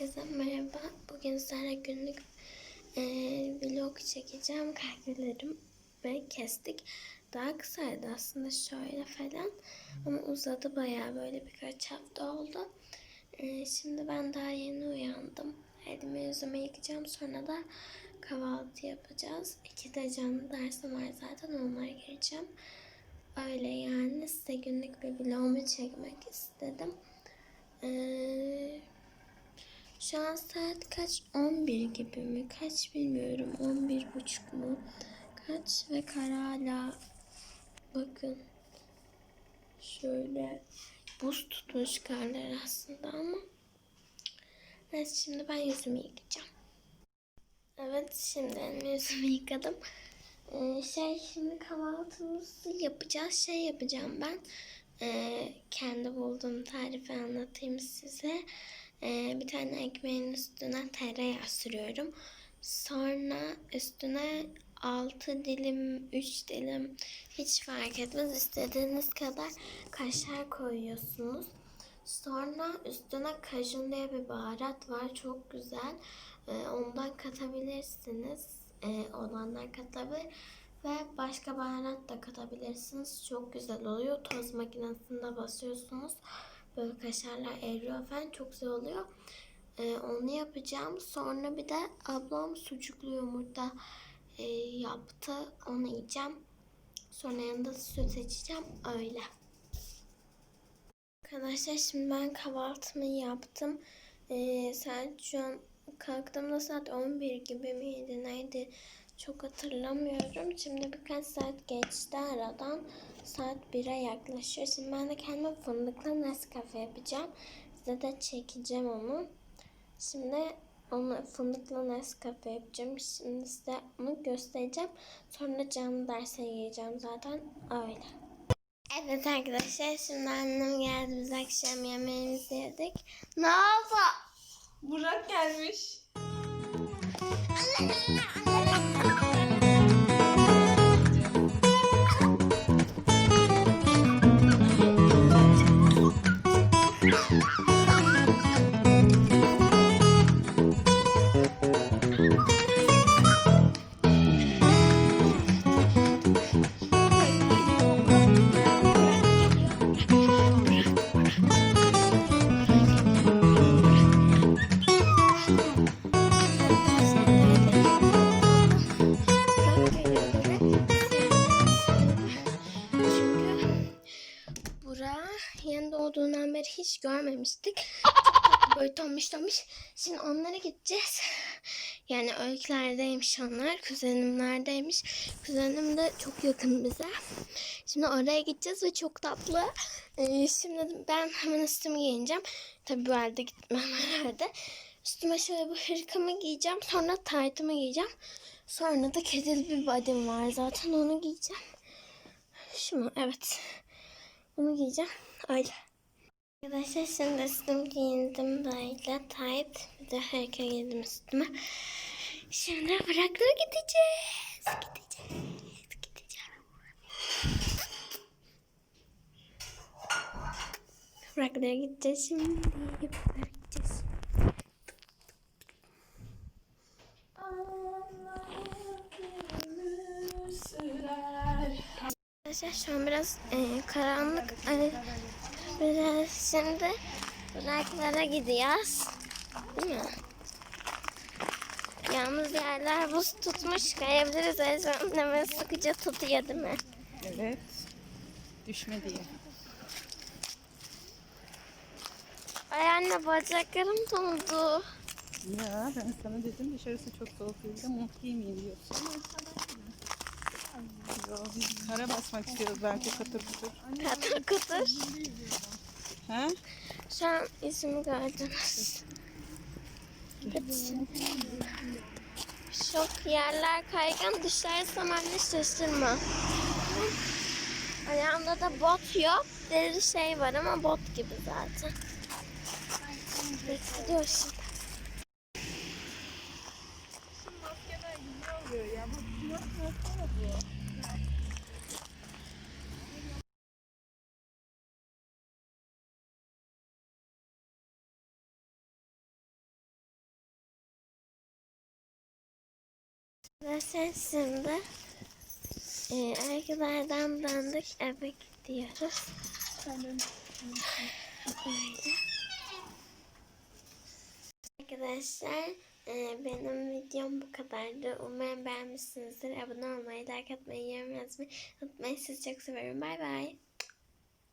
Herkese merhaba. Bugün sizlerle günlük e, vlog çekeceğim. Kahvelerim ve kestik. Daha kısaydı aslında şöyle falan. Ama uzadı bayağı böyle birkaç hafta oldu. E, şimdi ben daha yeni uyandım. Elimi yüzümü yıkayacağım. Sonra da kahvaltı yapacağız. İki de canlı dersim var zaten. Onlara gireceğim. Öyle yani size günlük bir vlogumu çekmek istedim. Ee, şu an saat kaç? 11 gibi mi? Kaç bilmiyorum. 11 buçuk mu? Kaç ve kar hala bakın şöyle buz tutmuş karlar aslında ama neyse şimdi ben yüzümü yıkayacağım. Evet şimdi yüzümü yıkadım. Ee, şey şimdi kahvaltımızı yapacağız. Şey yapacağım ben. Ee, kendi bulduğum tarifi anlatayım size. Ee, bir tane ekmeğin üstüne tereyağı sürüyorum. Sonra üstüne 6 dilim, 3 dilim hiç fark etmez. istediğiniz kadar kaşar koyuyorsunuz. Sonra üstüne kajun diye bir baharat var. Çok güzel. Ee, ondan katabilirsiniz. Ee, olanlar katabilir. Ve başka baharat da katabilirsiniz. Çok güzel oluyor. Toz makinesinde basıyorsunuz. Böyle kaşarlar eriyor falan. Çok güzel oluyor. Ee, onu yapacağım. Sonra bir de ablam sucuklu yumurta e, yaptı. Onu yiyeceğim. Sonra yanında süt içeceğim. Öyle. Arkadaşlar şimdi ben kahvaltımı yaptım. Ee, saat şu an kalktığımda saat 11 gibi miydi neydi çok hatırlamıyorum. Şimdi birkaç saat geçti aradan. Saat 1'e yaklaşıyor. Şimdi ben de kendime fındıklı Nescafe yapacağım. Size de çekeceğim onu. Şimdi onu fındıklı Nescafe yapacağım. Şimdi size onu göstereceğim. Sonra canlı derse gireceğim zaten. Öyle. Evet arkadaşlar şimdi annem geldi biz akşam yemeğimizi yedik. Ne oldu? Burak gelmiş. Yeni doğduğundan beri hiç görmemiştik. Böyle tombiş tombiş. Şimdi onlara gideceğiz. Yani öykülerdeymiş onlar. Kuzenimlerdeymiş. Kuzenim de çok yakın bize. Şimdi oraya gideceğiz ve çok tatlı. Ee, şimdi ben hemen üstümü giyineceğim. Tabii bu halde gitmem herhalde. Üstüme şöyle bu hırkamı giyeceğim. Sonra taytımı giyeceğim. Sonra da kedili bir body'm var zaten onu giyeceğim. Mu? Evet. Bunu giyeceğim. Öyle. Arkadaşlar şimdi üstüm giyindim böyle tight. Bir de harika giydim üstüme. Şimdi bıraktıra gideceğiz. Gideceğiz. Gideceğim. Bıraktıra gideceğiz şimdi. Arkadaşlar şu an biraz e, karanlık. E, biraz şimdi bıraklara gidiyoruz. Değil mi? Yalnız yerler buz tutmuş. Kayabiliriz. Ezberleme sıkıca tutuyor değil mi? Evet. Düşme diye. Ay anne bacaklarım dondu. Ya ben sana dedim dışarısı çok soğuk değil de mont giymeyeyim diyorsun. Kara basmak istiyoruz belki katır kutur. Katır katır. Ha? Şu an yüzümü gördünüz. Çok yerler kaygan. Düşersem anne şaşırma. Ayağımda da bot yok. Deri şey var ama bot gibi zaten. Bekliyor şimdi. Arkadaşlar şimdi e, arkalardan dandık eve gidiyoruz. Arkadaşlar benim videom bu kadardı. Umarım beğenmişsinizdir. Abone olmayı, like atmayı, yorum yazmayı unutmayın. Sizi çok seviyorum. Bay bay.